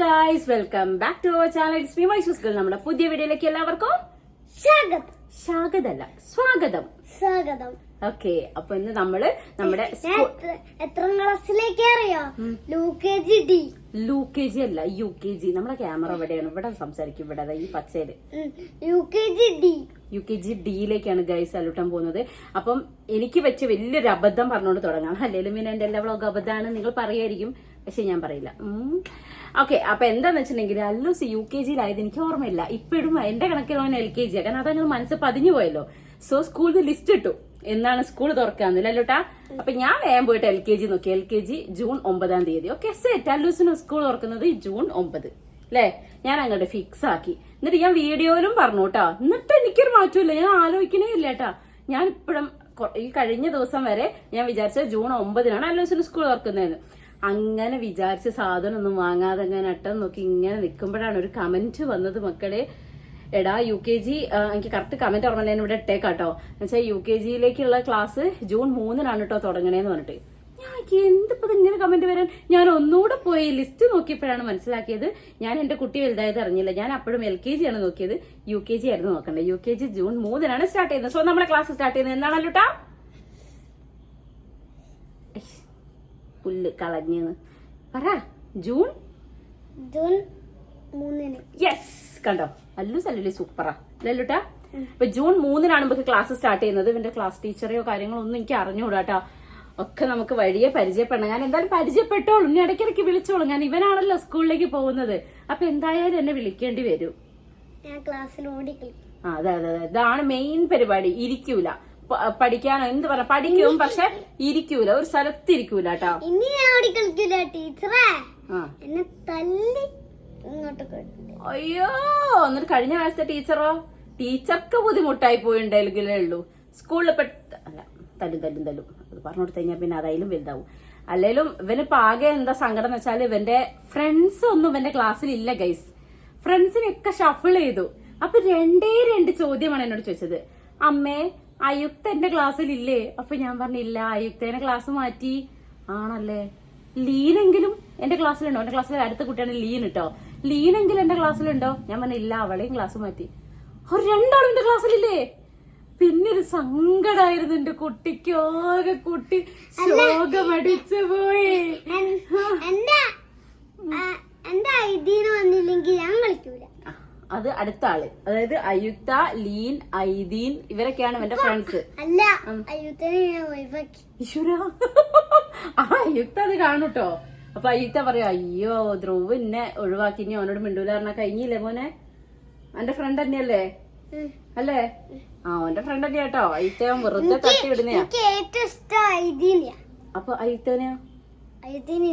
Guys welcome back to our channel it's me my school നമ്മുടെ പുതിയ വീഡിയോയിലേക്ക് എല്ലാവർക്കും സ്വാഗതം. സ്വാഗതമല്ല സ്വാഗതം. സ്വാഗതം. ഓക്കെ അപ്പൊ ഇന്ന് നമ്മൾ നമ്മുടെ എത്ര- ക്ലാസ്സിലേക്ക് അറിയോ U K G D U K G അല്ല യു കെ ജി നമ്മുടെ ക്യാമറ ഇവിടെയാണ്. ഇവിടെ സംസാരിക്കും ഇവിടെ ഈ പച്ചയിൽ. U K G D U K G ഡിയിലേക്കാണ് guys അലൂട്ടാൻ പോകുന്നത്. അപ്പം എനിക്ക് പറ്റിയ വലിയൊരു അബദ്ധം പറഞ്ഞുകൊണ്ട് തുടങ്ങാം. അല്ലെങ്കിലും പിന്നെ എന്റെ എല്ലാ വ്ളോഗ് അബദ്ധമാണ് നിങ്ങൾ പറയായിരിക്കും. പക്ഷെ ഞാൻ പറയില്ല. ഓക്കെ അപ്പൊ എന്താന്ന് വെച്ചിട്ടുണ്ടെങ്കിൽ അല്ലൂസ് യു കെ ജിയിലായത് എനിക്ക് ഓർമ്മയില്ല. ഇപ്പോഴും എന്റെ കണക്കിൽ അവൻ എൽ കെ ജി കാരണം അതങ്ങനെ മനസ്സ് പതിഞ്ഞു പോയല്ലോ. സോ സ്കൂളിൽ ലിസ്റ്റ് ഇട്ടു. എന്നാണ് സ്കൂൾ തുറക്കാന്നില്ല അല്ലോട്ടാ? അപ്പൊ ഞാൻ വേഗം പോയിട്ട് എൽ കെ ജി നോക്കി. എൽ കെ ജി ജൂൺ ഒമ്പതാം തീയതി. ഓക്കെ സെറ്റ് അല്ലൂസിന് സ്കൂൾ തുറക്കുന്നത് ജൂൺ ഒമ്പത്. അല്ലേ ഞാൻ അങ്ങോട്ട് ഫിക്സ് ആക്കി. എന്നിട്ട് ഞാൻ വീഡിയോയിലും പറഞ്ഞു കേട്ടോ. എന്നിട്ട് എനിക്കൊരു മാറ്റമില്ല ഞാൻ ആലോചിക്കണേ ഇല്ല കേട്ടാ. ഞാൻ ഇപ്പോഴും ഈ കഴിഞ്ഞ ദിവസം വരെ ഞാൻ വിചാരിച്ച ജൂൺ ഒമ്പതിനാണ് അല്ലൂസിന് സ്കൂൾ തുറക്കുന്നതെന്ന്. അങ്ങനെ വിചാരിച്ച സാധനം ഒന്നും വാങ്ങാതെ ഞാൻ അട്ടം നോക്കി ഇങ്ങനെ നിൽക്കുമ്പോഴാണ് ഒരു കമന്റ് വന്നത് മക്കളെ. എടാ യു കെ ജി എനിക്ക് കറക്റ്റ് കമന്റ് ഓർമ്മ ഞാൻ ഇവിടെ ഇട്ടേക്കാട്ടോ. എന്നുവെച്ചാൽ യു കെ ജിയിലേക്കുള്ള ക്ലാസ് ജൂൺ മൂന്നിനാണ് കേട്ടോ തുടങ്ങണേന്ന് പറഞ്ഞിട്ട്. ഞാൻ എന്തിപ്പോ ഇങ്ങനെ കമന്റ് വരാൻ? ഞാൻ ഒന്നുകൂടെ പോയി ലിസ്റ്റ് നോക്കിയപ്പോഴാണ് മനസ്സിലാക്കിയത്. ഞാൻ എന്റെ കുട്ടി വലുതായത് അറിഞ്ഞില്ല. ഞാൻ അപ്പോഴും എൽ കെ ജി ആണ് നോക്കിയത്. യു കെ ജി ആയിരുന്നു നോക്കണ്ടേ. യു കെ ജി ജൂൺ മൂന്നിനാണ് സ്റ്റാർട്ട് ചെയ്യുന്നത്. സോ നമ്മളെ ക്ലാസ് സ്റ്റാർട്ട് ചെയ്യുന്നത്. എന്നാണല്ലോ പുല്ല് കളഞ്ഞെന്ന്. പറ ജൂൺ? ജൂൺ മൂന്നിന്. യെസ് കണ്ടോ? അല്ലു സല്ലു സൂപ്പറാ ലല്ലുട്ടാ ഇപ്പൊ ജൂൺ മൂന്നിനാണ് നമുക്ക് ക്ലാസ് സ്റ്റാർട്ട് ചെയ്യുന്നത്. ഇവന്റെ ക്ലാസ് ടീച്ചറെയോ കാര്യങ്ങളോ ഒന്നും എനിക്ക് അറിഞ്ഞുകൂടാട്ടാ. ഒക്കെ നമുക്ക് വഴിയെ പരിചയപ്പെടണം. ഞാൻ എന്തായാലും പരിചയപ്പെട്ടോളും. ഇനി ഇടയ്ക്കിടയ്ക്ക് വിളിച്ചോളും. ഞാൻ ഇവനാണല്ലോ സ്കൂളിലേക്ക് പോകുന്നത്. അപ്പൊ എന്തായാലും എന്നെ വിളിക്കേണ്ടി വരും. ഞാൻ ക്ലാസ്സിൽ ഓടിക്കളി ആ അതെ അതെ അതെ. ഇതാണ് മെയിൻ പരിപാടി. ഇരിക്കൂല. പഠിക്കാനോ എന്ത് പറഞ്ഞ പഠിക്കും പക്ഷെ ഇരിക്കൂല ഒരു സ്ഥലത്ത് ഇരിക്കൂല കേട്ടോ. ഇനി ഞാൻ ഓടിക്കളിക്കൂല ടീച്ചറേ. എന്നെ തല്ലി ഇങ്ങോട്ട് അയ്യോ എന്നിട്ട് കഴിഞ്ഞ പ്രാവശ്യത്തെ ടീച്ചറോ? ടീച്ചർക്ക് ബുദ്ധിമുട്ടായി പോയിണ്ടെങ്കിലേ ഉള്ളൂ. സ്കൂളിൽ പെട്ട അല്ല തല്ലും തല്ലും തല്ലും. അത് പറഞ്ഞു കൊടുത്തു കഴിഞ്ഞാൽ പിന്നെ അതായാലും വലുതാവും. അല്ലെങ്കിലും ഇവന് ആകെ എന്താ സങ്കടം എന്ന് വെച്ചാൽ ഇവന്റെ ഫ്രണ്ട്സ് ഒന്നും ഇവന്റെ ക്ലാസ്സിൽ ഇല്ല ഗൈസ് ഫ്രണ്ട്സിനെയൊക്കെ ഷഫിൾ ചെയ്തു. അപ്പൊ രണ്ടേ രണ്ട് ചോദ്യമാണ് എന്നോട് ചോദിച്ചത്. അമ്മേ അയുക്ത എന്റെ ക്ലാസ്സിൽ ഇല്ലേ അപ്പൊ ഞാൻ പറഞ്ഞില്ല അയുക്തേനെ ക്ലാസ് മാറ്റി. ആണല്ലേ? ലീനെങ്കിലും എന്റെ ക്ലാസ്സിലുണ്ടോ? എന്റെ ക്ലാസ്സിലെ അടുത്ത കുട്ടിയാണ് ലീൻ കേട്ടോ ലീനെങ്കിലും എന്റെ ക്ലാസ്സിലുണ്ടോ? ഞാൻ പറഞ്ഞില്ല അവളെയും ക്ലാസ് മാറ്റി. അവർ രണ്ടാളും എന്റെ ക്ലാസ്സിലില്ലേ? പിന്നെ ഒരു സങ്കടായിരുന്നു എന്റെ കുട്ടിക്ക്. ആകെ കുട്ടി ശോകമടിച്ചു പോയി. എന്താ ഇതിന് വന്നില്ലെങ്കിൽ ഞാൻ കളിക്കൂല? അത് അടുത്ത ആൾ. അതായത് അയുക്ത ലീൻ ഐദീൻ ഇവരൊക്കെയാണ് എന്റെ ഫ്രണ്ട്സ് അല്ല ഈശ്വര. ആ അയുക്ത അത് കാണൂട്ടോ. അപ്പൊ അയുക്ത പറയാ അയ്യോ ധ്രുവ് എന്നെ ഒഴിവാക്കി. ഇനി അവനോട് മിണ്ടൂല പറഞ്ഞാ കഴിഞ്ഞില്ലേ മോനെ? എന്റെ ഫ്രണ്ട് തന്നെയല്ലേ. അല്ലേ? ആ അവന്റെ ഫ്രണ്ട് തന്നെയാ കേട്ടോ അയുക്ത വെറുതെ തട്ടി വിടുന്നയാ. എനിക്ക് ഏറ്റവും ഇഷ്ടം ഐദീനെയാ. അപ്പൊ അയുക്തനെയോ?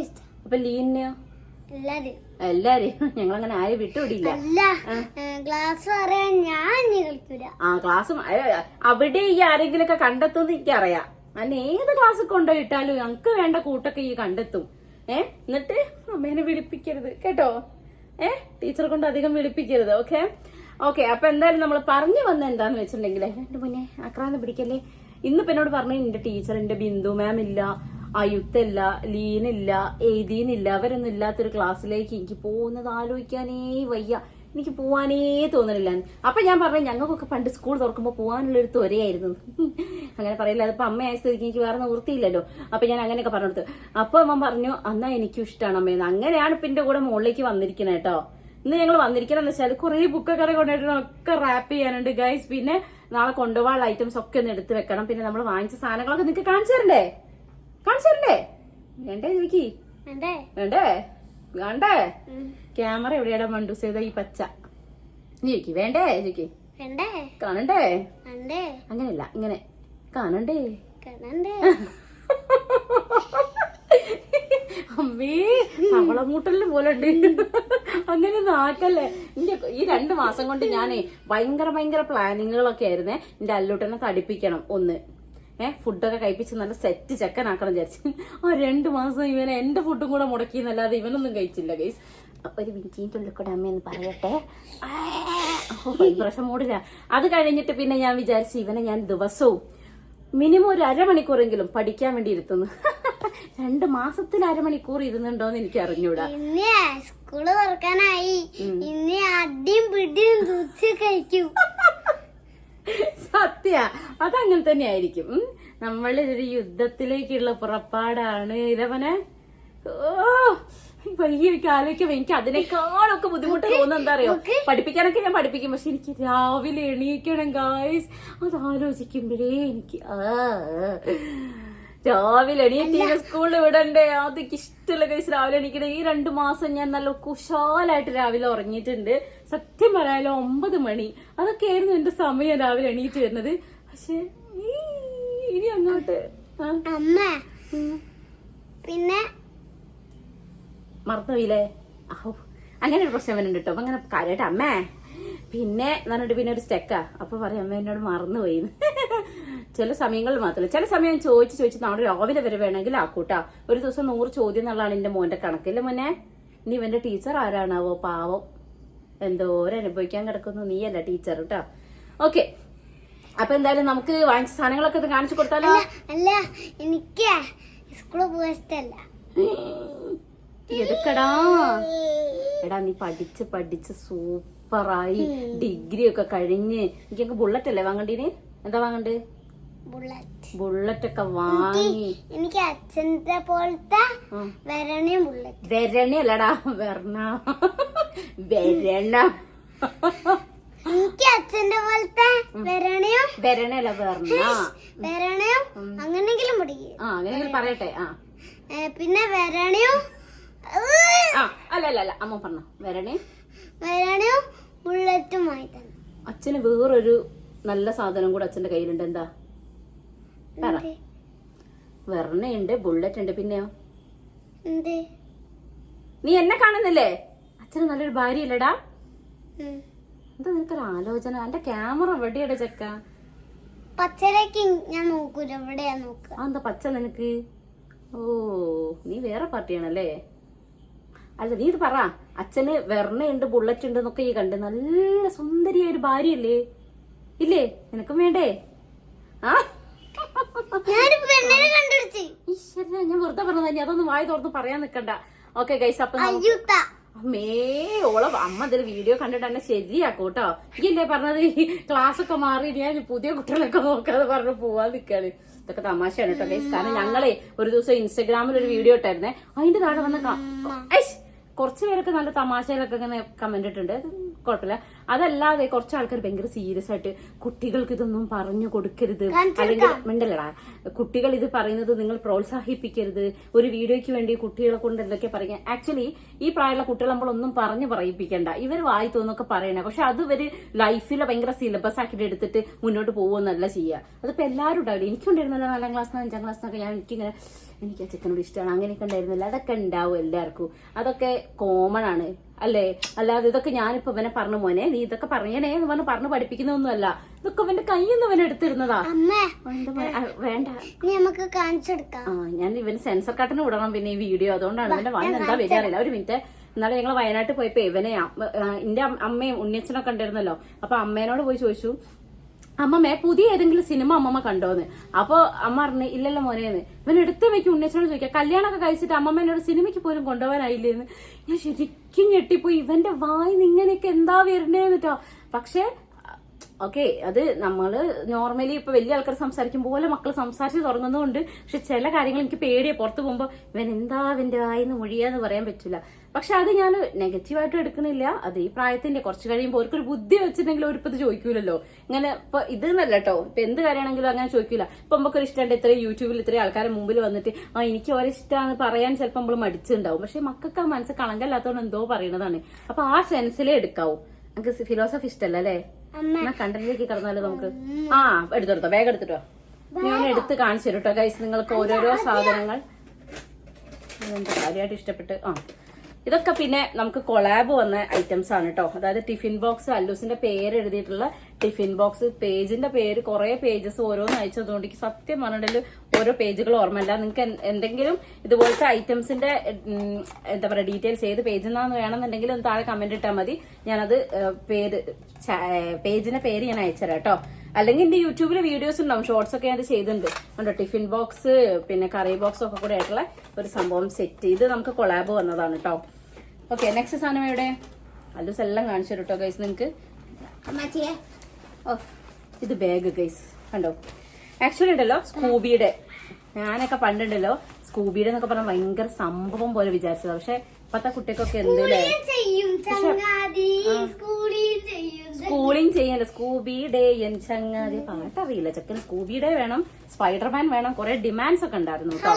ഇഷ്ടം. അപ്പൊ ലീനെയോ എല്ലാരും എല്ലാരെയും ഞങ്ങളങ്ങനെ ആരും വിട്ടുവിടില്ല. ക്ലാസ് പറയാൻ ഞാൻ ആ ക്ലാസ് അവിടെ ഈ ആരെങ്കിലൊക്കെ കണ്ടെത്തുമെന്ന് എനിക്കറിയാം. അന്ന് ഏത് ക്ലാസ് കൊണ്ടോ കൊണ്ടുപോയിട്ടാലും ഞങ്ങക്ക് വേണ്ട കൂട്ടൊക്കെ ഈ കണ്ടെത്തും. ഏ എന്നിട്ട് അമ്മേനെ വിളിപ്പിക്കരുത്. കേട്ടോ? ഏ ടീച്ചർ കൊണ്ട് അധികം വിളിപ്പിക്കരുത് ഓക്കെ? ഓക്കെ അപ്പൊ എന്തായാലും നമ്മൾ പറഞ്ഞു വന്ന എന്താന്ന് വെച്ചിട്ടുണ്ടെങ്കിൽ എന്റെ മുന്നേ അക്രാന്ന് പിടിക്കല്ലേ? ഇന്നിപ്പോ എന്നോട് പറഞ്ഞു എന്റെ ടീച്ചർ എന്റെ ബിന്ദു മാം ഇല്ല. അയുത്തല്ല ലീനില്ല എഴുതിയില്ല അവരൊന്നും ഇല്ലാത്തൊരു ക്ലാസ്സിലേക്ക് എനിക്ക് പോകുന്നത് ആലോചിക്കാനേ വയ്യ. എനിക്ക് പോവാനേ തോന്നണില്ല. അപ്പൊ ഞാൻ പറഞ്ഞു ഞങ്ങൾക്കൊക്കെ പണ്ട് സ്കൂൾ തുറക്കുമ്പോൾ പോകാനുള്ള ഒരു ത്വരയായിരുന്നു. അങ്ങനെ പറയില്ല. അതിപ്പോ അമ്മയായ സ്ഥിതിക്ക് എനിക്ക് വേറെ നിവൃത്തിയില്ലല്ലോ അപ്പൊ ഞാൻ അങ്ങനെയൊക്കെ പറഞ്ഞു കൊടുത്തു അപ്പൊ അവൻ പറഞ്ഞു അന്നാ എനിക്കും ഇഷ്ടമാണ് അമ്മയെന്ന് അങ്ങനെയാണ് എന്റെ കൂടെ മുകളിലേക്ക് വന്നിരിക്കുന്നത് കേട്ടോ. ഇന്ന് ഞങ്ങൾ വന്നിരിക്കണം എന്ന് വെച്ചാൽ കുറെ ബുക്കൊക്കെ കൊണ്ടുപോയിട്ട് ഒക്കെ റാപ്പ് ചെയ്യാനുണ്ട് ഗൈസ് പിന്നെ നാളെ കൊണ്ടുപോകാനുള്ള ഐറ്റംസ് ഒക്കെ ഒന്ന് എടുത്ത് വെക്കണം. പിന്നെ നമ്മൾ വാങ്ങിച്ച സാധനങ്ങളൊക്കെ നിങ്ങൾക്ക് കാണിച്ചു തരണ്ടേ? കാണിച്ചു തരണ്ടേ വേണ്ടേ? ചോദിക്കി വേണ്ടേ? വേണ്ടേ ക്യാമറ എവിടെയാടാ മണ്ടൂസ്? ചെയ്ത ഈ പച്ച? നീ ചോദിക്കി വേണ്ടേ? ചോദിക്കി കാണണ്ടേ അങ്ങനെയല്ല ഇങ്ങനെ. കാണണ്ടേ? അമ്മേ അവളമൂട്ടലിന് പോലെ ഉണ്ട്. അങ്ങനെ നാക്കല്ലേ എന്റെ ഈ രണ്ട് മാസം കൊണ്ട് ഞാനേ ഭയങ്കര ഭയങ്കര പ്ലാനിങ്ങുകളൊക്കെ ആയിരുന്നേ. എന്റെ അല്ലൂട്ടനെ തടിപ്പിക്കണം ഒന്ന്. ഏഹ് ഫുഡൊക്കെ കഴിപ്പിച്ച് നല്ല സെറ്റ് ചെക്കനാക്കണം വിചാരിച്ചു. ആ രണ്ട് മാസം ഇവനെ എന്റെ ഫുഡും കൂടെ മുടക്കി എന്നല്ലാതെ ഇവനൊന്നും കഴിച്ചില്ല ഗൈസ് ഒരു മിനിറ്റിന്റെ ഉള്ളിൽ കൂടെ അമ്മയെന്ന് പറയട്ടെ? പ്രശ്നം മൂടില്ല. അത് കഴിഞ്ഞിട്ട് പിന്നെ ഞാൻ വിചാരിച്ചു ഇവനെ ഞാൻ ദിവസവും മിനിമം ഒരു അരമണിക്കൂറെങ്കിലും പഠിക്കാൻ വേണ്ടി ഇരുത്തുന്നു. രണ്ട് മാസത്തിൽ അരമണിക്കൂർ ഇരുന്നുണ്ടോന്ന് എനിക്ക് അറിഞ്ഞൂടാ. സ്കൂൾ തുറക്കാനായി. ഇനി ആദ്യം പിടിയും കഴിക്കും. സ്കൂൾ അതങ്ങനെ തന്നെ ആയിരിക്കും ഉം. നമ്മളൊരു യുദ്ധത്തിലേക്കുള്ള പുറപ്പാടാണ്. ഇരവനെ ഓ വയ്യ എനിക്ക് ആലോചിക്കുമ്പോ എനിക്ക് അതിനേക്കാളൊക്കെ ബുദ്ധിമുട്ട് തോന്നുന്നു എന്താ അറിയോ? പഠിപ്പിക്കാനൊക്കെ ഞാൻ പഠിപ്പിക്കും. പക്ഷെ എനിക്ക് രാവിലെ എണീക്കണം ഗായ്സ് അത് ആലോചിക്കുമ്പോഴേ എനിക്ക് രാവിലെ എണീറ്റ് സ്കൂളിൽ വിടണ്ടേ? അതൊക്കെ ഇഷ്ടമുള്ള കേസ് രാവിലെ എണീക്കണേ. ഈ രണ്ടു മാസം ഞാൻ നല്ല കുശാലായിട്ട് രാവിലെ ഉറങ്ങിയിട്ടുണ്ട്. സത്യം പറയാലോ ഒമ്പത് മണി. അതൊക്കെയായിരുന്നു എന്റെ സമയം രാവിലെ എണീറ്റ് വരുന്നത്. പക്ഷെ ഇനി അങ്ങോട്ട്. അമ്മ. പിന്നെ? മറന്നുപോയില്ലേ അങ്ങനെ ഒരു പ്രശ്നം വരുന്നുണ്ട് കേട്ടോ. അപ്പൊ അങ്ങനെ കാര്യമായിട്ട് അമ്മേ. പിന്നെ എന്നിട്ട് പിന്നെ ഒരു സ്റ്റെക്കാ അപ്പൊ പറയാം അമ്മ എന്നോട് മറന്നുപോയി. ചില സമയങ്ങളിൽ മാത്രമല്ല. ചില സമയം ചോദിച്ച് ചോദിച്ച് നാളെ രാവിലെ വരെ വേണമെങ്കിൽ ആക്കൂട്ടാ. ഒരു ദിവസം നൂറ് ചോദ്യം എന്നുള്ളതാണ് എന്റെ മോന്റെ കണക്കില്ല മോനെ? ഇനി ഇവന്റെ ടീച്ചർ ആരാണാവോ? പാവം. എന്തോരം അനുഭവിക്കാൻ കിടക്കുന്നു നീയല്ല ടീച്ചർ കേട്ടോ. ഓക്കെ. അപ്പൊ എന്തായാലും നമുക്ക് വാങ്ങിച്ച സാധനങ്ങളൊക്കെ ഇത് കാണിച്ചു കൊടുത്താലോ? അല്ല എനിക്ക് സ്കൂളിൽ പോകാൻ ഇഷ്ടമല്ല എടുക്കടാ. എടാ നീ പഠിച്ച് പഠിച്ച് സൂപ്പറായി. ഡിഗ്രി ഒക്കെ കഴിഞ്ഞ്. എനിക്കൊക്കെ ബുള്ളറ്റ് അല്ലേ വാങ്ങണ്ടീന്? എന്താ വാങ്ങണ്ട്? ബുള്ളറ്റ്. ബുള്ളറ്റ് ഒക്കെ വാങ്ങി. എനിക്ക് അച്ഛന്റെ പോലത്തെ വരണേ ബുള്ളറ്റ്. വരണേ അല്ലടാ വരണ വരണ എനിക്ക് അച്ഛന്റെ പോലത്തെ വരണയോ? വരണല്ല വരണ വരണയും? അങ്ങനെങ്കിലും പഠിക്കും ആ അങ്ങനെ പറയട്ടെ ആ. പിന്നെ വരണയോ? ആ അല്ല അല്ല അല്ല അമ്മ പറഞ്ഞ. വരണേ? വരണയോ? ബുള്ളറ്റുമായി തന്നെ. അച്ഛന് വേറൊരു നല്ല സാധനം കൂടെ അച്ഛന്റെ കയ്യിലുണ്ട്. എന്താ? പറ. ബുള്ളറ്റ് ഉണ്ട് പിന്നെയോ? നീ എന്നെ കാണുന്നില്ലേ? അച്ഛന് നല്ലൊരു ഭാര്യ ഇല്ലടാ. എന്താ നിനക്കൊരു ആലോചന? എന്റെ ക്യാമറ എവിടെയാടെ ചെക്ക? പച്ചരക്ക് ഞാൻ നോക്കൂല. എവിടെയാ നോക്കുക ആ എന്താ പച്ച നിനക്ക്? ഓ നീ വേറെ പാർട്ടിയാണല്ലേ? അല്ല നീ ഇത് പറ. അച്ഛന് വെർണയുണ്ട് ബുള്ളറ്റ് ഉണ്ട് എന്നൊക്കെ ഈ കണ്ട് നല്ല സുന്ദരിയായ ഒരു ഭാര്യയല്ലേ? ഇല്ലേ? നിനക്കും വേണ്ടേ? ആ? ഞാൻ വെറുതെ പറഞ്ഞു അതൊന്നും വായി തുറന്ന് പറയാൻ നിക്കണ്ട. ഓക്കെ ഗൈസ് അപ്പൊ അമ്മേ ഓളെ അമ്മ ഇതൊരു വീഡിയോ കണ്ടിട്ട് എന്നെ ശരിയാക്കും കേട്ടോ എന്റെ പറഞ്ഞത്? ഈ ക്ലാസ് ഒക്കെ മാറി ഞാൻ പുതിയ കുട്ടികളൊക്കെ നോക്കാതെ പറഞ്ഞു പോവാൻ നിൽക്കാണ് ഇതൊക്കെ തമാശയാണ് കേട്ടോ ഗൈസ് കാരണം ഞങ്ങളെ ഒരു ദിവസം ഇൻസ്റ്റഗ്രാമിൽ ഒരു വീഡിയോ ഇട്ടായിരുന്നേ. അതിന്റെ താഴെ വന്ന് കുറച്ചുപേരൊക്കെ നല്ല തമാശയിലൊക്കെ ഇങ്ങനെ കമന്റ് ഇട്ടുണ്ട് കുഴപ്പമില്ല. അതല്ലാതെ കുറച്ച് ആൾക്കാർ ഭയങ്കര സീരിയസ് ആയിട്ട് കുട്ടികൾക്ക് ഇതൊന്നും പറഞ്ഞു കൊടുക്കരുത്. അല്ലെങ്കിൽ മിണ്ടല്ലടാ. കുട്ടികൾ ഇത് പറയുന്നത് നിങ്ങൾ പ്രോത്സാഹിപ്പിക്കരുത്. ഒരു വീഡിയോയ്ക്ക് വേണ്ടി കുട്ടികളെ കൊണ്ട് എന്തൊക്കെ പറയാം ആക്ച്വലി ഈ പ്രായമുള്ള കുട്ടികൾ നമ്മളൊന്നും പറഞ്ഞു പറയിപ്പിക്കണ്ട. ഇവർ വായി തോന്നൊക്കെ പറയണേ. പക്ഷെ അത് ഇവർ ലൈഫിലെ ഭയങ്കര സിലബസ് ആക്കിയിട്ട് എടുത്തിട്ട് മുന്നോട്ട് പോകുമെന്നല്ല ചെയ്യുക. അതിപ്പോ എല്ലാവരും ഉണ്ടാവില്ല? എനിക്കുണ്ടായിരുന്നല്ലോ നാലാം ക്ലാസ്സിനോ അഞ്ചാം ക്ലാസ്സിനൊക്കെ ഞാൻ എനിക്കിങ്ങനെ എനിക്ക് ആ ചിക്കനോട് ഇഷ്ടമാണ്. അങ്ങനെയൊക്കെ ഉണ്ടായിരുന്നില്ല. അതൊക്കെ ഉണ്ടാവും എല്ലാവർക്കും. അതൊക്കെ കോമൺ ആണ്. അല്ലേ? അല്ലാതെ ഇതൊക്കെ ഞാനിപ്പോ ഇവനെ പറഞ്ഞു മോനെ നീ ഇതൊക്കെ പറയണേ എന്ന് പറഞ്ഞു പറഞ്ഞു പഠിപ്പിക്കുന്നൊന്നുമല്ല. ഇതൊക്കെ ഇവന്റെ കയ്യിൽ നിന്ന് ഇവൻ എടുത്തിരുന്നതാ. വേണ്ട. നമുക്ക് കാണിച്ചെടുക്കാം. ആ ഞാൻ ഇവന് സെൻസർ കട്ടിന് വിടണം പിന്നെ ഈ വീഡിയോ അതുകൊണ്ടാണ് ഇവന്റെ വണ്ണം എന്താ വിചാരില്ല ഒരു മിനിറ്റ് എന്നാലും ഞങ്ങൾ വയനാട്ടിൽ പോയപ്പോ ഇവനെ എന്റെ അമ്മ- അമ്മയും ഉണ്ണിയച്ഛനൊക്കെ ഉണ്ടായിരുന്നല്ലോ. അപ്പൊ അമ്മേനോട് പോയി ചോദിച്ചു. അമ്മമ്മേ പുതിയ ഏതെങ്കിലും സിനിമ അമ്മമ്മ കണ്ടോന്ന്. അപ്പൊ അമ്മ പറഞ്ഞു ഇല്ലല്ലോ മോനേന്ന് ഇവൻ എടുത്ത് വെക്കും ഉണ്ണിയച്ഛനോട് ചോദിക്കാം. കല്യാണമൊക്കെ കഴിച്ചിട്ട് അമ്മമ്മ എന്നോട് സിനിമയ്ക്ക് പോലും കൊണ്ടുപോകാനായില്ലേന്ന് ഞാൻ ശരിക്കും ഞെട്ടിപ്പോയി. ഇവന്റെ വായി ഇങ്ങനെയൊക്കെ എന്താ വരണേന്നിട്ടോ പക്ഷേ ഓക്കെ അത് നമ്മൾ നോർമലി ഇപ്പൊ വലിയ ആൾക്കാർ സംസാരിക്കും പോലെ മക്കൾ സംസാരിച്ച് തുടങ്ങുന്നതുകൊണ്ട് പക്ഷെ ചില കാര്യങ്ങൾ എനിക്ക് പേടിയെ. പുറത്തു പോകുമ്പോൾ ഇവൻ എന്താ ഇവന്റെ വായിന്ന് മൊഴിയാന്ന് പറയാൻ പറ്റില്ല. പക്ഷെ അത് ഞാൻ നെഗറ്റീവായിട്ട് എടുക്കുന്നില്ല. അത് ഈ പ്രായത്തിന്റെ കുറച്ച് കഴിയുമ്പോൾ അവർക്കൊരു ബുദ്ധി വെച്ചിട്ടുണ്ടെങ്കിൽ അവരിപ്പത് ചോദിക്കൂലല്ലോ. ഇങ്ങനെ ഇപ്പൊ ഇത് എന്നല്ല കേട്ടോ ഇപ്പൊ എന്ത് കാര്യമാണെങ്കിലും അങ്ങനെ ചോദിക്കൂല. ഇപ്പൊ നമുക്കൊരു ഇഷ്ടമുണ്ട് ഇത്രയും യൂട്യൂബിൽ ഇത്രയും ആൾക്കാരെ മുമ്പിൽ വന്നിട്ട് ആ എനിക്ക് ഓരോ ഇഷ്ടമാണ് പറയാൻ ചിലപ്പോൾ നമ്മൾ മടിച്ചുണ്ടാവും. പക്ഷെ മക്കൾക്ക് ആ മനസ്സ് കളങ്കല്ലാത്തതുകൊണ്ട് എന്തോ പറയണതാണ്. അപ്പൊ ആ സെൻസിലേ എടുക്കാവൂ. നമുക്ക് ഫിലോസഫി ഇഷ്ടമല്ല അല്ലേ? എന്നാ കണ്ടന്റിലേക്ക് കടന്നാലോ നമുക്ക്? ആ എടുത്തെടുത്തോ. വേഗം എടുത്തിട്ടോ. ഞാൻ എടുത്ത് കാണിച്ചു തരും കേട്ടോ ഗൈസ് നിങ്ങൾക്ക് ഓരോരോ സാധനങ്ങൾ. ഇതെന്താ കാര്യമായിട്ട് ഇഷ്ടപ്പെട്ട്? ആ. ഇതൊക്കെ പിന്നെ നമുക്ക് കൊളാബ് വന്ന ഐറ്റംസ് ആണ് കേട്ടോ അതായത് ടിഫിൻ ബോക്സ് അല്ലൂസിന്റെ പേര് എഴുതിയിട്ടുള്ള ടിഫിൻ ബോക്സ് പേജിന്റെ പേര് കുറെ പേജസ് ഓരോന്ന് അയച്ചതുകൊണ്ട് സത്യം പറഞ്ഞിട്ടുണ്ടെങ്കിൽ ഓരോ പേജുകൾ ഓർമ്മയില്ല. നിങ്ങൾക്ക് എന്തെങ്കിലും ഇതുപോലത്തെ ഐറ്റംസിന്റെ എന്താ പറയുക ഡീറ്റെയിൽസ് ഏത് പേജിൽ നിന്നാന്ന് വേണമെന്നുണ്ടെങ്കിൽ ഒന്ന് താഴെ കമന്റ് ഇട്ടാൽ മതി. ഞാനത് പേര് പേജിന്റെ പേര് ഞാൻ അയച്ചുതരാം കേട്ടോ. അല്ലെങ്കിൽ എന്റെ യൂട്യൂബിൽ വീഡിയോസ് ഉണ്ടാവും. ഷോർട്സ് ഒക്കെ ഞാൻ ചെയ്തിട്ടുണ്ട്. കണ്ടോ? ടിഫിൻ ബോക്സ് പിന്നെ കറി ബോക്സ് ഒക്കെ കൂടെ ആയിട്ടുള്ള ഒരു സംഭവം സെറ്റ് ചെയ്ത് നമുക്ക് കൊളാബ് വന്നതാണ് കേട്ടോ. ഓക്കെ നെക്സ്റ്റ് സാധനം എവിടെ? അല്ലൂസ് എല്ലാം കാണിച്ചു കേട്ടോ ഗൈസ് നിങ്ങൾക്ക് ഓ ഇത് ബാഗ് ഗൈസ് കണ്ടോ? ആക്ച്വലി ഉണ്ടല്ലോ സ്കൂബിയുടെ ഞാനൊക്കെ പണ്ടുണ്ടല്ലോ സ്കൂബിയുടെ എന്നൊക്കെ പറഞ്ഞാൽ ഭയങ്കര സംഭവം പോലെ വിചാരിച്ചത്. പക്ഷെ ഇപ്പത്തെ കുട്ടികൾക്കൊക്കെ എന്തല്ലേ സ്കൂളിങ് ചെയ്യണ്ട സ്കൂബി ഡേ എൻ ചങ്ങാതി പാട്ടറിയില്ല. ചെക്കൻ സ്കൂബി ഡേ വേണം സ്പൈഡർമാൻ വേണം കുറെ ഡിമാൻഡ്സ് ഒക്കെ ഉണ്ടായിരുന്നു കേട്ടോ.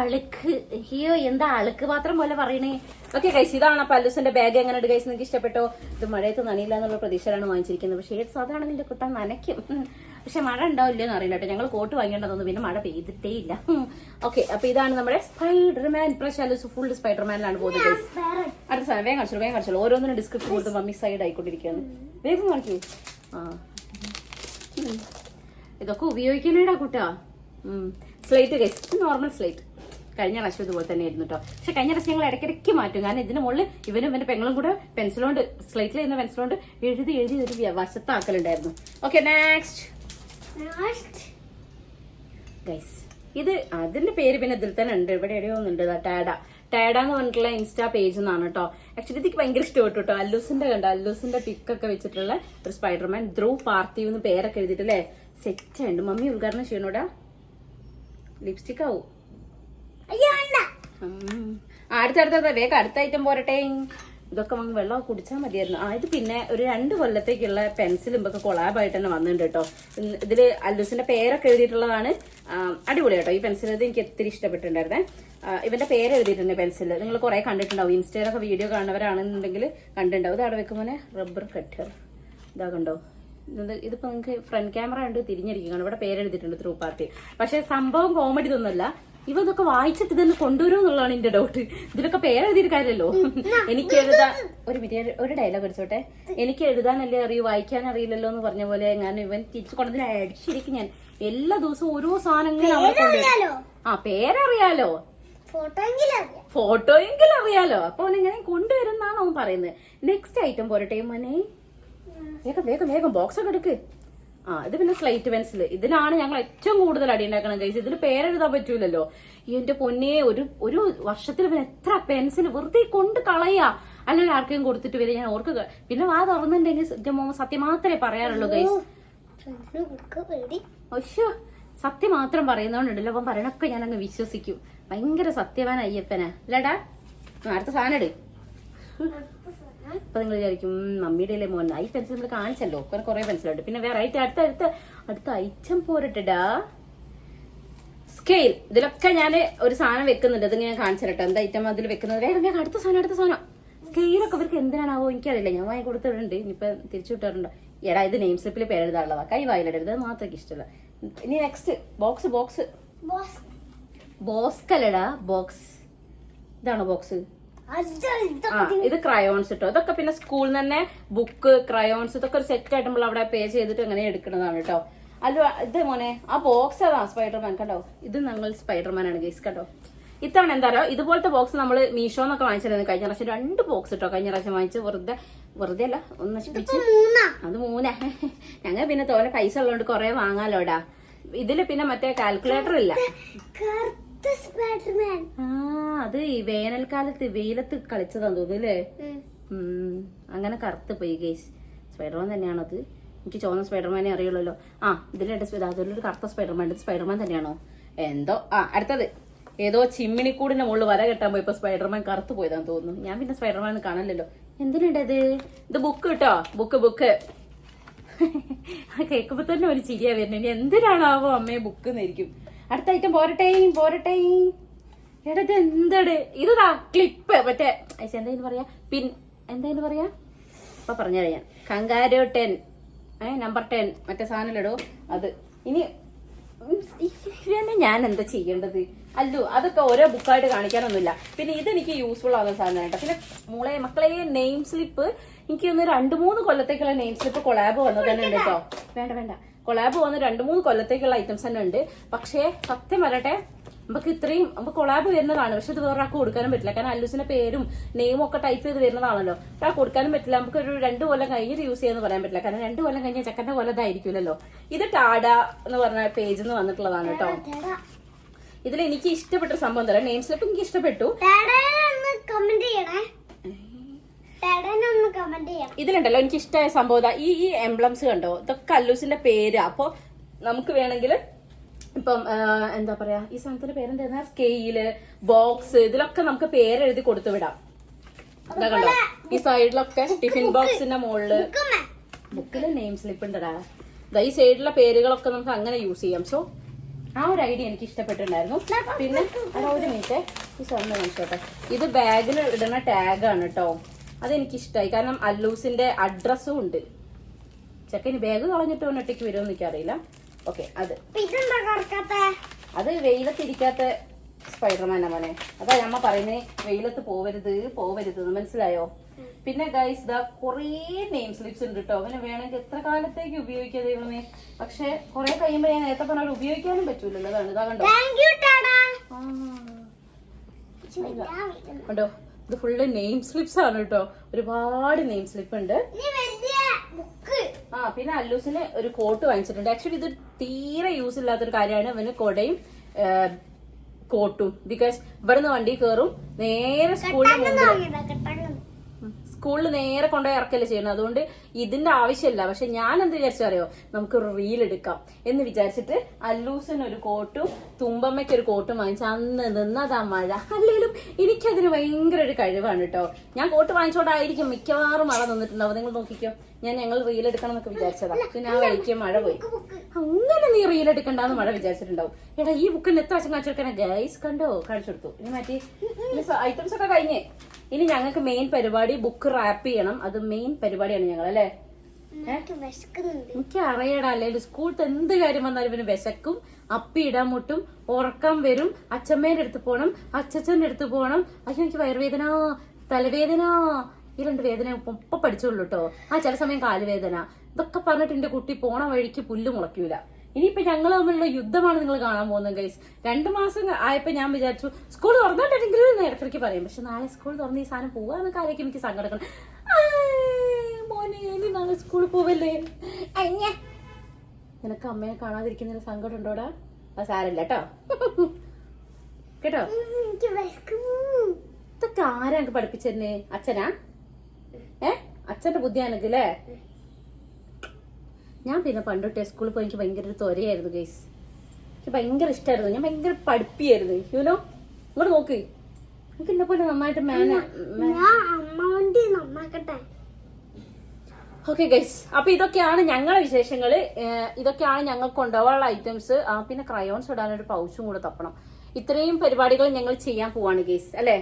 അളുക്ക് അയ്യോ എന്താ അളുക്ക് മാത്രം പോലെ പറയണേ? ഓക്കെ കൈസ് ഇതാണ് പല്ലൂസിന്റെ ബാഗ് എങ്ങനെ കൈസ് നിങ്ങൾക്ക് ഇഷ്ടപ്പെട്ടോ? ഇത് മഴയത്ത് നനയില്ല എന്നുള്ള പ്രതീക്ഷയിലാണ് വാങ്ങിച്ചിരിക്കുന്നത്. പക്ഷേ ഏത് സാധാരണ നിന്റെ കുട്ടാൻ നനയ്ക്കും. പക്ഷെ മഴ ഉണ്ടാവില്ല എന്ന് അറിയില്ല കേട്ടോ. ഞങ്ങൾ കോട്ട് വാങ്ങേണ്ടതൊന്നും പിന്നെ മഴ പെയ്തിട്ടേ ഇല്ല. ഓക്കെ അപ്പൊ ഇതാണ് നമ്മുടെ സ്പൈഡർമാൻ ഇപ്രാവശ്യം ഫുൾ സ്പൈഡർമാനിലാണ് പോകുന്നത് അടുത്ത സാധനം വേഗം കാണിച്ചോളൂ വേഗം കാണിച്ചോളൂ. ഓരോന്നിനും ഡിസ്ക്രിപ്ഷൻ കൊടുത്ത് മമ്മി സൈഡ് ആയിക്കൊണ്ടിരിക്കുകയാണ്. വേഗം കാണിക്കൂ. ആ. ഇതൊക്കെ ഉപയോഗിക്കാനേടാ കുട്ടാ. സ്ലേറ്റ് ഗൈസ് നോർമൽ സ്ലേറ്റ് കഴിഞ്ഞ പ്രാവശ്യം ഇതുപോലെ തന്നെ ആയിരുന്നു കേട്ടോ പക്ഷെ കഴിഞ്ഞ പ്രാവശ്യം ഞങ്ങൾ ഇടയ്ക്കിടയ്ക്ക് മാറ്റും. കാരണം ഇതിന് മുകളിൽ ഇവനും ഇവന്റെ പെങ്ങളും കൂടെ പെൻസിലോണ്ട് സ്ലേറ്റിൽ ചെയ്യുന്ന പെൻസിലോണ്ട് എഴുതി എഴുതി ഒരു വശത്താക്കലുണ്ടായിരുന്നു. ഓക്കെ നെക്സ്റ്റ് ഗൈസ് ഇത് അതിന്റെ പേര് പിന്നെ ഇതിൽ തന്നെ ഉണ്ട്. ഇവിടെ എവിടെയോ ഒന്നുണ്ട് ടാഡ ടാഡ. എന്ന് പറഞ്ഞിട്ടുള്ള ഇൻസ്റ്റാ പേജ് എന്നാണ് കേട്ടോ ആക്ച്വലി ഇതിക്ക് ഭയങ്കര ഇഷ്ടപ്പെട്ടു കേട്ടോ അല്ലൂസിന്റെ കണ്ടോ? അല്ലൂസിന്റെ പിക്ക് ഒക്കെ വെച്ചിട്ടുള്ള ഒരു സ്പൈഡർമാൻ ധ്രുവ് പാർത്തി എന്ന് പേരൊക്കെ എഴുതിയിട്ടല്ലേ? സെറ്റ് ഉണ്ട് മമ്മി ഉദ്ഘാടനം ചെയ്യണോടാ? ലിപ്സ്റ്റിക് ആവും. അടുത്തടുത്ത വേഗം അടുത്ത ഐറ്റം പോരട്ടെ. ഇതൊക്കെ വാങ്ങി വെള്ളം കുടിച്ചാൽ മതിയായിരുന്നു. ആ ഇത് പിന്നെ ഒരു രണ്ട് കൊല്ലത്തേക്കുള്ള പെൻസിലും ഒക്കെ കൊളാബായിട്ട് തന്നെ വന്നിട്ടുണ്ട് കേട്ടോ. ഇതിൽ അല്ലൂസിന്റെ പേരൊക്കെ എഴുതിയിട്ടുള്ളതാണ്. അടിപൊളി കേട്ടോ. ഈ പെൻസിൽ ഇത് എനിക്ക് ഒത്തിരി ഇഷ്ടപ്പെട്ടിട്ടുണ്ടായിരുന്നേ. ഇവന്റെ പേര് എഴുതിയിട്ടുണ്ട് പെൻസിൽ നിങ്ങൾ കുറെ കണ്ടിട്ടുണ്ടാവും. ഇൻസ്റ്റയിലൊക്കെ വീഡിയോ കാണുന്നവരാണെന്നുണ്ടെങ്കിൽ കണ്ടിട്ടുണ്ടാവും. ഇത് അവിടെ വെക്കുമ്പോൾ റബ്ബർ കട്ടർ ഇതാ കണ്ടോ? ഇത് ഇതിപ്പോ നിങ്ങൾക്ക് ഫ്രണ്ട് ക്യാമറ ഉണ്ട് തിരിഞ്ഞിരിക്കുകയാണ് ഇവിടെ പേരെഴുതിയിട്ടുണ്ട് ത്രൂ പാർട്ടി പക്ഷെ സംഭവം കോമഡി ഇതൊന്നുമല്ല. ഇവ ഇതൊക്കെ വായിച്ചിട്ട് ഇതൊന്ന് കൊണ്ടുവരും എന്നുള്ളതാണ് എന്റെ ഡൗട്ട് ഇതിലൊക്കെ പേരെഴുതിയൊരു കാര്യമല്ലോ. എനിക്ക് എഴുതാൻ ഒരു മിനിറ്റ് ഒരു ഡയലോഗ് അടിച്ചോട്ടെ എനിക്ക് എഴുതാനല്ലേ അറിയൂ വായിക്കാൻ അറിയില്ലല്ലോ എന്ന് പറഞ്ഞ പോലെ ഞാൻ ഇവൻ തിരിച്ചു കൊണ്ടതിൽ അടിച്ചിരിക്കും ഞാൻ. എല്ലാ ദിവസവും ഓരോ സാധനങ്ങൾ അവിടെ ആ പേരറിയാലോ? ഫോട്ടോ എങ്കിലും അറിയാലോ. അപ്പൊ അവൻ ഇങ്ങനെ കൊണ്ടുവരുന്നാണ് അവൻ പറയുന്നത്. നെക്സ്റ്റ് ഐറ്റം പോരട്ടെ മോനെ. വേഗം വേഗം വേഗം ബോക്സ് ഒക്കെ എടുക്ക്. ആ ഇത് പിന്നെ സ്ലൈറ്റ് പെൻസിൽ ഇതിനാണ് ഞങ്ങൾ ഏറ്റവും കൂടുതൽ അടി ഉണ്ടാക്കണം കഴിച്ചത് ഇതിൽ പേരെഴുതാൻ പറ്റൂലല്ലോ. ഈ എന്റെ പൊന്നെ ഒരു ഒരു വർഷത്തിൽ പിന്നെ എത്ര പെൻസിൽ വെറുതെ കൊണ്ട് കളയാ. അല്ലെങ്കിൽ ആർക്കെങ്കിലും കൊടുത്തിട്ട് വരെ. ഞാൻ ഓർക്കുക പിന്നെ വാ തുറന്നിട്ടുണ്ടെങ്കിൽ എന്റെ മോമ സത്യം മാത്രമേ പറയാറുള്ളൂ ഗൈസ് ഒശോ സത്യം മാത്രം പറയുന്നോണ്ടുണ്ടല്ലോ. അപ്പം പറയണൊക്കെ ഞാൻ അങ്ങ് വിശ്വസിക്കും. ഭയങ്കര സത്യവാൻ അയ്യപ്പനാ. അല്ലടാ അടുത്ത സാധനം ഇട്. അപ്പൊ നിങ്ങൾ വിചാരിക്കും മമ്മിയുടെ അല്ലേ മോൻ. ഈ പെൻസിൽ നമ്മൾ കാണിച്ചല്ലോ. കുറെ കുറെ പെൻസിലുണ്ട് പിന്നെ വേറെ അടുത്ത അടുത്ത അടുത്ത ഐറ്റം പോരട്ടെടാ. സ്കെയിൽ ഇതിലൊക്കെ ഞാൻ ഒരു സാധനം വെക്കുന്നുണ്ട്. ഇത് ഞാൻ കാണിച്ചു എന്താ ഐറ്റം അതിൽ വെക്കുന്നത്? വേറെ അടുത്ത സാധനം അടുത്ത സാധനം. സ്കെയിലൊക്കെ ഇവർക്ക് എന്തിനാണാവോ എനിക്കറിയില്ല. ഞാൻ വാങ്ങി കൊടുത്തിട്ടുണ്ട്. ഇനിയിപ്പൊ തിരിച്ചു വിട്ടാറുണ്ടോ എടാ ഇത് നെയിം സ്ലിപ്പിൽ പേരെഴുതാനുള്ളതാ കൈ വായിലിടരുത്. അത് മാത്രം എനിക്ക് ഇഷ്ടമല്ല. ഇനി next box box boss box box ഇതാണോ ബോക്സ് ആ ഇത് ക്രയോൺസ് കേട്ടോ ഇതൊക്കെ പിന്നെ സ്കൂളിൽ തന്നെ ബുക്ക് ക്രയോൺസ് ഇതൊക്കെ ഒരു സെറ്റ് ആയിട്ട് നമ്മൾ അവിടെ പേ ചെയ്തിട്ട് അങ്ങനെ എടുക്കുന്നതാണ് കേട്ടോ അല്ല ഇത് മോനെ ആ ബോക്സ് അതാ സ്പൈഡർമാൻ കണ്ടോ? ഇത് നമ്മൾ സ്പൈഡർമാൻ ആണ് ഗേസ് കേട്ടോ ഇത്തവണ എന്താ പറയുക ഇതുപോലത്തെ ബോക്സ് നമ്മൾ മീഷോ എന്നൊക്കെ വാങ്ങിച്ചിരുന്നു. കഴിഞ്ഞ പ്രാവശ്യം രണ്ട് ബോക്സ് കേട്ടോ കഴിഞ്ഞ പ്രാവശ്യം വാങ്ങിച്ച് വെറുതെ വെറുതെ അല്ല ഒന്ന് നശിപ്പിച്ച്. അത് മൂന്നാ. ഞങ്ങൾ പിന്നെ തോനെ പൈസ ഉള്ളതുകൊണ്ട് കുറെ വാങ്ങാലോടാ. ഇതിൽ പിന്നെ മറ്റേ കാൽക്കുലേറ്റർ ഇല്ല. ആ അത് ഈ വേനൽക്കാലത്ത് വെയിലത്ത് കളിച്ചതാന്ന് തോന്നുന്നു അല്ലേ? അങ്ങനെ കറുത്ത് പോയി ഗേസ് സ്പൈഡർമാൻ തന്നെയാണത് എനിക്ക് ചുവന്ന സ്പൈഡർമാനെ അറിയുള്ളല്ലോ. ആ ഇതിലെ അതിലൊരു കറുത്ത സ്പൈഡർമാൻ സ്പൈഡർമാൻ തന്നെയാണോ? എന്തോ ആ അടുത്തത്. ഏതോ ചിമ്മിണിക്കൂടിന്റെ മുകളിൽ വര കെട്ടാൻ പോയപ്പോ സ്പൈഡർമാൻ കറുത്ത് പോയതാന്ന് തോന്നുന്നു. ഞാൻ പിന്നെ സ്പൈഡർമാൻ കാണലല്ലോ എന്തിനുണ്ടത് എന്തിനുണ്ട് ഇത് ബുക്ക് കേട്ടോ. ബുക്ക് ബുക്ക് കേൾക്കുമ്പോ തന്നെ ഒരു ചിരിയാ വരുന്നത് എന്തിനാണാവോ അമ്മയെ ബുക്ക് എന്നായിരിക്കും അടുത്ത ഐറ്റം പോരട്ടെ പോരട്ടെ. എടാ ഇത് എന്തട്? ഇതാ ക്ലിപ്പ് മറ്റേ. ഐസ് എന്തായാലും പറയാ? പിൻ എന്തായാലും പറയാ? ഇപ്പൊ പറഞ്ഞുതരാം ഞാൻ. Kangaroo ten A number ten മറ്റേ സാധനമില്ലടോ അത്. ഇനി ഞാൻ എന്താ ചെയ്യേണ്ടത്? അല്ലു അതൊക്കെ ഓരോ ബുക്കായിട്ട് കാണിക്കാനൊന്നുമില്ല. പിന്നെ ഇതെനിക്ക് യൂസ്ഫുൾ ആവുന്ന സാധനം കേട്ടോ. പിന്നെ മോളെ മക്കളെ നെയിം സ്ലിപ്പ് എനിക്ക് ഒന്ന് രണ്ട് മൂന്ന് കൊല്ലത്തേക്കുള്ള നെയിം സ്ലിപ്പ് കൊളാബ് വന്നത് തന്നെ ഉണ്ട് കേട്ടോ. വേണ്ട വേണ്ട. കൊളാബ് വന്ന് രണ്ട് മൂന്ന് കൊല്ലത്തേക്കുള്ള ഐറ്റംസ് തന്നെ ഉണ്ട്. പക്ഷേ സത്യം വരട്ടെ നമുക്ക് ഇത്രയും നമുക്ക് കൊളാബ് വരുന്നതാണ്. പക്ഷെ ഇത് വേറൊരാൾക്ക് കൊടുക്കാനും പറ്റില്ല. കാരണം അല്ലൂസിന്റെ പേരും നെയിമും ഒക്കെ ടൈപ്പ് ചെയ്ത് വരുന്നതാണല്ലോ. ഒരാൾ കൊടുക്കാനും പറ്റില്ല. നമുക്ക് ഒരു രണ്ട് കൊല്ലം കഴിഞ്ഞിട്ട് യൂസ് ചെയ്യാന്ന് പറയാൻ പറ്റില്ല. കാരണം രണ്ട് കൊല്ലം കഴിഞ്ഞ ചെക്കന്റെ കൊല്ലം ഇതായിരിക്കുമല്ലോ ഇത് ടാഡ എന്ന് പറഞ്ഞ പേജിൽ നിന്ന് വന്നിട്ടുള്ളതാണ് കേട്ടോ. ഇതിൽ എനിക്ക് ഇഷ്ടപ്പെട്ട സംഭവം തരാം നെയിം സ്ലിപ്പ് എനിക്ക് ഇഷ്ടപ്പെട്ടു. കമന്റ് ചെയ്യണം. ഇതിലുണ്ടല്ലോ എനിക്ക് ഇഷ്ടമായ സംഭവം ഈ ഈ എംബ്ലംസ് കണ്ടോ? ഇതൊക്കെ അല്ലൂസിന്റെ പേര്. അപ്പൊ നമുക്ക് വേണമെങ്കിൽ ഇപ്പം എന്താ പറയാ ഈ സാധനത്തിന്റെ പേരെന്താ സ്കെയിൽ ബോക്സ് ഇതിലൊക്കെ നമുക്ക് പേരെഴുതി കൊടുത്തു വിടാം. ഇതാ കണ്ടോ? ഈ സൈഡിലൊക്കെ ടിഫിൻ ബോക്സിന്റെ മുകളിൽ. ബുക്കിൽ നെയിം സ്ലിപ്പ് ഉണ്ടടാ. ഈ സൈഡിലെ പേരുകളൊക്കെ നമുക്ക് അങ്ങനെ യൂസ് ചെയ്യാം. സോ ആ ഒരു ഐഡിയ എനിക്ക് ഇഷ്ടപ്പെട്ടിട്ടുണ്ടായിരുന്നു. പിന്നെ ഒരു മിനിറ്റ്. ഈ സ്വന്തം നിമിഷോട്ടെ ഇത് ബാഗിൽ ഇടുന്ന ടാഗാണ് കേട്ടോ. അതെനിക്ക് ഇഷ്ടമായി കാരണം അല്ലൂസിന്റെ അഡ്രസ്സും ഉണ്ട്. ചെക്കന് ബാഗ് കളഞ്ഞിട്ട് ഒന്നൊറ്റയ്ക്ക് വരുമെന്ന് എനിക്കറിയില്ല. ഓക്കെ അത്. അത് വെയിലത്തിരിക്കാത്ത സ്പൈഡർമാനാ മോനെ. അതാ ഞമ്മ പറയുന്നേ വെയിലത്ത് പോവരുത് പോവരുത് മനസ്സിലായോ? പിന്നെ ഗൈസ് ദാ കുറേ നെയിം സ്ലിപ്സ് ഉണ്ട് കേട്ടോ അവന് വേണമെങ്കിൽ എത്ര കാലത്തേക്ക് ഉപയോഗിക്കാം ദൈവമേ? പക്ഷെ കുറെ കഴിയുമ്പോ ഞാൻ നേരത്തെ പറഞ്ഞാൽ ഉപയോഗിക്കാനും പറ്റൂലല്ലോ. അതാണ് ഇതാ കണ്ടോ? കണ്ടോ? ഇത് ഫുള്ള് നെയിം സ്ലിപ്സ് ആണ് കേട്ടോ ഒരുപാട് നെയിം സ്ലിപ്പ് ഉണ്ട്. ആ പിന്നെ അല്ലൂസിന് ഒരു കോട്ട് വാങ്ങിച്ചിട്ടുണ്ട്. ആക്ച്വലി ഇത് തീരെ യൂസ് ഇല്ലാത്തൊരു കാര്യമാണ്. അവന് കൊടയും കോട്ടും ബിക്കോസ് ഇവിടുന്ന് വണ്ടി കയറും നേരെ സ്കൂളിൽ സ്കൂളിൽ നേരെ കൊണ്ടുപോയി ഇറക്കല്ലേ ചെയ്യണം അതുകൊണ്ട് ഇതിന്റെ ആവശ്യമില്ല. പക്ഷെ ഞാൻ എന്ത് വിചാരിച്ചറിയോ നമുക്ക് റീൽ എടുക്കാം എന്ന് വിചാരിച്ചിട്ട് അല്ലൂസിന് ഒരു കോട്ടും തുമ്പമ്മയ്ക്ക് ഒരു കോട്ടും വാങ്ങിച്ച അന്ന് നിന്നതാ മഴ. അല്ലെങ്കിലും എനിക്കതിന് ഭയങ്കര ഒരു കഴിവാണ് കേട്ടോ. ഞാൻ കോട്ട് വാങ്ങിച്ചോണ്ടായിരിക്കും മിക്കവാറും മഴ നിന്നിട്ടുണ്ടാവും. നിങ്ങൾ നോക്കിക്കോ. ഞാൻ ഞങ്ങൾ റീൽ എടുക്കണം എന്നൊക്കെ വിചാരിച്ചതാ. പിന്നെ ആ വഴിക്ക് മഴ പോയി. അങ്ങനെ നീ റീൽ എടുക്കണ്ടെന്ന് മഴ വിചാരിച്ചിട്ടുണ്ടാവും. എടാ ഈ ബുക്കിന് എത്ര വശം കാണിച്ചു ഗൈസ് കണ്ടോ? കാണിച്ചു കൊടുത്തു. ഇനി മാറ്റി ഐറ്റംസ് ഒക്കെ കഴിഞ്ഞേ. ഇനി ഞങ്ങൾക്ക് മെയിൻ പരിപാടി ബുക്ക് റാപ്പ് ചെയ്യണം. അത് മെയിൻ പരിപാടിയാണ് ഞങ്ങൾ അല്ലേ? എനിക്ക് അറിയടാ അല്ലെങ്കിൽ സ്കൂളിൽ എന്ത് കാര്യം വന്നാലും ഇവന് വിശക്കും. അപ്പി ഇടാൻ മുട്ടും. ഉറക്കം വരും. അച്ഛമ്മേന്റെ അടുത്ത് പോകണം അച്ഛച്ചന്റെ അടുത്ത് പോകണം അയ്യോ എനിക്ക് വയറുവേദന. തലവേദന. ഈ രണ്ട് വേദന ഇപ്പൊ പഠിച്ചോളൂ കേട്ടോ ആ ചില സമയം കാലുവേദന. ഇതൊക്കെ പറഞ്ഞിട്ട് എന്റെ കുട്ടി പോണ വഴിക്ക് പുല്ല് മുളയ്ക്കൂല. ഇനിയിപ്പോ ഞങ്ങൾ തമ്മിലുള്ള യുദ്ധമാണ് നിങ്ങൾ കാണാൻ പോകുന്നത് ഗൈസ് രണ്ടു മാസം ആയപ്പോ ഞാൻ വിചാരിച്ചു സ്കൂൾ തുറന്നിട്ടുണ്ടെങ്കിൽ ഇടയ്ക്കിടയ്ക്ക് പറയും. പക്ഷെ നാളെ സ്കൂൾ തുറന്ന് ഈ സാധനം പോവാന്ന ആലോചിക്കും എനിക്ക് സങ്കടക്കണം മോനെ ഇനി നാളെ സ്കൂളിൽ പോവല്ലേ? നിനക്ക് അമ്മയെ കാണാതിരിക്കുന്ന സങ്കടം ഉണ്ടോടാ? ആ സാരല്ല കേട്ടോ. കേട്ടോ? ഇതൊക്കെ ആരാ പഠിപ്പിച്ചെന്നെ? അച്ഛനാ? ഏ? അച്ഛന്റെ ബുദ്ധിയാണെങ്കിൽ അല്ലേ ഞാൻ പിന്നെ പണ്ടൊട്ടെ സ്കൂളിൽ പോയി എനിക്ക് ഭയങ്കര ഒരു ത്വരയായിരുന്നു ഗൈസ് എനിക്ക് ഭയങ്കര ഇഷ്ടമായിരുന്നു ഞാൻ ഭയങ്കര പഠിപ്പിയായിരുന്നു. യുനോ ഇങ്ങോട്ട് നോക്ക്. എനിക്ക് എന്നെ പോലെ നന്നായിട്ട് മാന ഓക്കെ ഗൈസ് അപ്പൊ ഇതൊക്കെയാണ് ഞങ്ങളുടെ വിശേഷങ്ങൾ ഇതൊക്കെയാണ് ഞങ്ങൾക്ക് കൊണ്ടുപോകാനുള്ള ഐറ്റംസ് പിന്നെ ക്രയോൺസ് ഇടാനൊരു പൗച്ചും കൂടെ തപ്പണം. ഇത്രയും പരിപാടികൾ ഞങ്ങൾ ചെയ്യാൻ പോവാണ് ഗൈസ് അല്ലേ?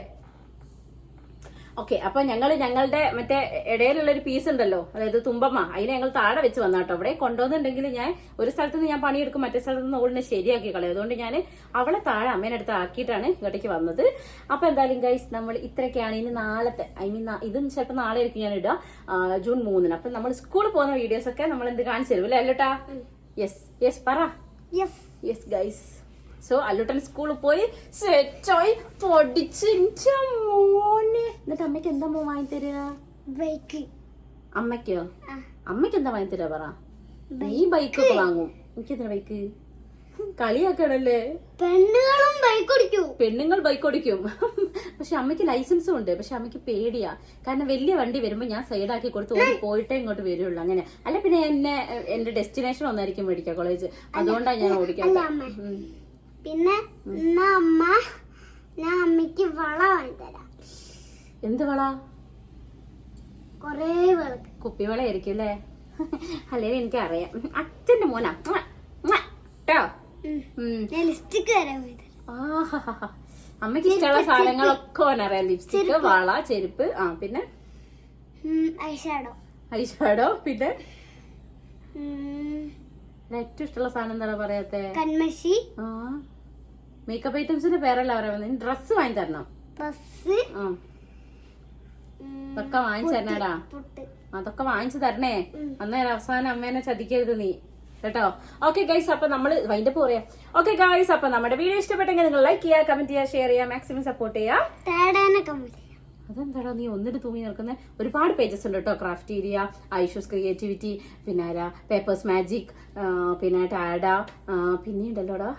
ഓക്കെ അപ്പൊ ഞങ്ങൾ ഞങ്ങളുടെ മറ്റേ ഇടയിലുള്ള ഒരു പീസ് ഉണ്ടല്ലോ അതായത് തുമ്പമ്മ അതിനെ ഞങ്ങൾ താഴെ വെച്ച് വന്നാട്ടോ. അവിടെ കൊണ്ടുവന്നിട്ടുണ്ടെങ്കിൽ ഞാൻ ഒരു സ്ഥലത്ത് നിന്ന് ഞാൻ പണിയെടുക്കും മറ്റേ സ്ഥലത്ത് നിന്ന് ഓളിനെ ശരിയാക്കി കളയും. അതുകൊണ്ട് ഞാൻ അവളെ താഴെ അമ്മേനെ അടുത്ത് ആക്കിയിട്ടാണ് ഇങ്ങോട്ടേക്ക് വന്നത്. അപ്പൊ എന്തായാലും ഗൈസ് നമ്മൾ ഇത്രയൊക്കെയാണ്. ഇനി നാളത്തെ ഐ മീൻ ഇതും ചിലപ്പോൾ നാളെ ആയിരിക്കും ഞാൻ ഇടുക. ജൂൺ മൂന്നിന്. അപ്പൊ നമ്മൾ സ്കൂളിൽ പോകുന്ന വീഡിയോസ് ഒക്കെ നമ്മൾ എന്ത് കാണിച്ചു തരും അല്ലേ അല്ലോട്ടാ? യെസ് യെസ് പറ. യെസ് യെസ് ഗൈസ് സോ അല്ലുട്ടൻ സ്കൂളിൽ പോയി സെറ്റായി പൊടിച്ച് മോനെ. എന്നിട്ട് അമ്മയ്ക്ക് എന്താ മോ വാങ്ങി തരിക ബൈക്ക്. അമ്മയ്ക്കോ? അമ്മയ്ക്ക് എന്താ വാങ്ങി തരിക പറ. നീ ബൈക്കൊക്കെ വാങ്ങും. എനിക്ക് ബൈക്ക് കളിയാക്കണല്ലേ? പെണ്ണുങ്ങളും ബൈക്ക് ഓടിക്കും. പെണ്ണുങ്ങൾ ബൈക്ക് ഓടിക്കും. പക്ഷെ അമ്മയ്ക്ക് ലൈസൻസും ഉണ്ട്. പക്ഷെ അമ്മയ്ക്ക് പേടിയാ. കാരണം വലിയ വണ്ടി വരുമ്പോ ഞാൻ സൈഡാക്കി കൊടുത്ത് ഓടി പോയിട്ടേ ഇങ്ങോട്ട് വരുള്ളൂ. അങ്ങനെ. അല്ല പിന്നെ എന്നെ എന്റെ ഡെസ്റ്റിനേഷൻ ഒന്നായിരിക്കും മേടിക്കാം കോളേജ് അതുകൊണ്ടാണ് ഞാൻ ഓടിക്കാൻ പിന്നെ എന്നാ അമ്മ ഞാൻ അമ്മയ്ക്ക് വള വാങ്ങിത്തരാം. എന്ത് വള? കൊറേ കുപ്പി കുപ്പിവള ആയിരിക്കും അല്ലേ അല്ലെങ്കിൽ എനിക്കറിയാം. അച്ഛന്റെ മോനാ. മ്വാ, മ്വാ. ട്ടോ. ഉം. ഉം. ഞാൻ ലിസ്റ്റിക്ക് വരെ വാങ്ങിത്തരാം അമ്മയ്ക്ക് ഇഷ്ടമുള്ള സാധനങ്ങളൊക്കെ ഓനറിയാം. ലിപ്സ്റ്റിക് വള ചെരുപ്പ്. ആ പിന്നെ? ഐഷാഡോ ഐഷാഡോ പിന്നെ? ഏറ്റവും ഇഷ്ടമുള്ള സാധനം എന്താ പറയാത്തെ? കൺമഷി. ആ. മേക്കപ്പ് ഐറ്റംസിന്റെ പേരല്ല പറയാൻ ഡ്രസ് വാങ്ങി തരണം. ഡ്രസ് അതൊക്കെ വാങ്ങിച്ചു തരണേടാ. അതൊക്കെ വാങ്ങിച്ചു തരണേ. അന്നേരം അവസാനം അമ്മേനെ ചതിക്കരുത് നീ. കേട്ടോ? ഓക്കെ ഗൈസ് അപ്പൊ നമ്മൾ വൈൻഡ് പറയാം. ഓക്കെ ഗൈസ് അപ്പൊ നമ്മുടെ വീഡിയോ ഇഷ്ടപ്പെട്ടെങ്കിൽ നിങ്ങൾ ലൈക്ക് ചെയ്യുക കമന്റ് ചെയ്യുക ഷെയർ ചെയ്യുക മാക്സിമം സപ്പോർട്ട് ചെയ്യുക. അതെന്താടാ നീ ഒന്നിട്ട് തൂങ്ങി നിൽക്കുന്ന? ഒരുപാട് പേജസ് ഉണ്ട് കേട്ടോ. ക്രാഫ്റ്റ് ഏരിയ ഐഷൂസ് ക്രിയേറ്റിവിറ്റി പിന്നെ പേപ്പേഴ്സ് മാജിക് പിന്നെ ടാഡ പിന്നെ ഉണ്ടല്ലോടാ?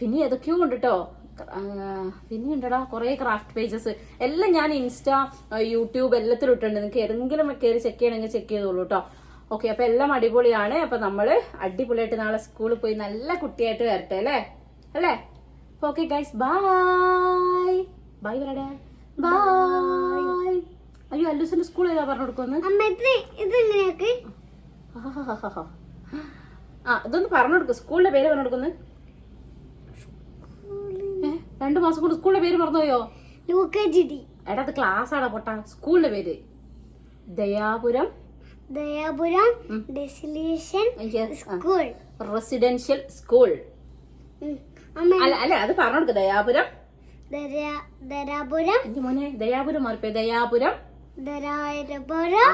പിന്നെ ഏതൊക്കെയോ ഉണ്ട് കേട്ടോ പിന്നെ ഉണ്ടടാ കുറെ ക്രാഫ്റ്റ് പേജസ് എല്ലാം ഞാൻ ഇൻസ്റ്റാ യൂട്യൂബ് എല്ലാത്തിലും ഇട്ടുണ്ട് നിങ്ങൾക്ക് ഏതെങ്കിലും കയറി ചെക്ക് ചെയ്യണമെങ്കിൽ ചെക്ക് ചെയ്തോളൂ കേട്ടോ ഓക്കെ അപ്പൊ എല്ലാം അടിപൊളിയാണ്. അപ്പൊ നമ്മൾ അടിപൊളിയായിട്ട് നാളെ സ്കൂളിൽ പോയി നല്ല കുട്ടിയായിട്ട് വരട്ടെ അല്ലേ? അല്ലേ? ഓക്കെ ഗൈസ് ബായ് ബൈ പറയടേ ബൈ അയ്യോ അല്ലൂസിന്റെ സ്കൂൾ ഏതാ പറഞ്ഞു കൊടുക്കുന്നത്. ആ ഇതൊന്ന് പറഞ്ഞു കൊടുക്കും. സ്കൂളിന്റെ പേര് പറഞ്ഞു കൊടുക്കുന്നു? രണ്ടു മാസം കൊണ്ട് സ്കൂളിന്റെ പേര് മറന്നുപോയോ? യു കെ ജി ഡി എടാ അത് ക്ലാസ് ആടാ പൊട്ട. സ്കൂളിന്റെ പേര്. ദയാപുരം. ദയാപുരം. ഡെസിലേഷൻ സ്കൂൾ. Residential school. അല്ല അല്ല അത് പറഞ്ഞു ദയാപുരം. ദയാപുരം മോനെ ദയാപുരം മാറിപ്പോയി. ദയാപുരം. ദയാപുരം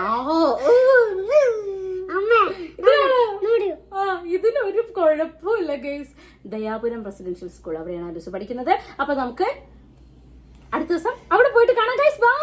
ഇതിന് ഒരു കുഴപ്പമില്ല ഗേസ്. ദയാപുരം റെസിഡൻഷ്യൽ സ്കൂൾ അവിടെയാണ് അലൂസ് പഠിക്കുന്നത്. അപ്പൊ നമുക്ക് അടുത്ത ദിവസം അവിടെ പോയിട്ട് കാണാം ഗൈസ്. ബൈ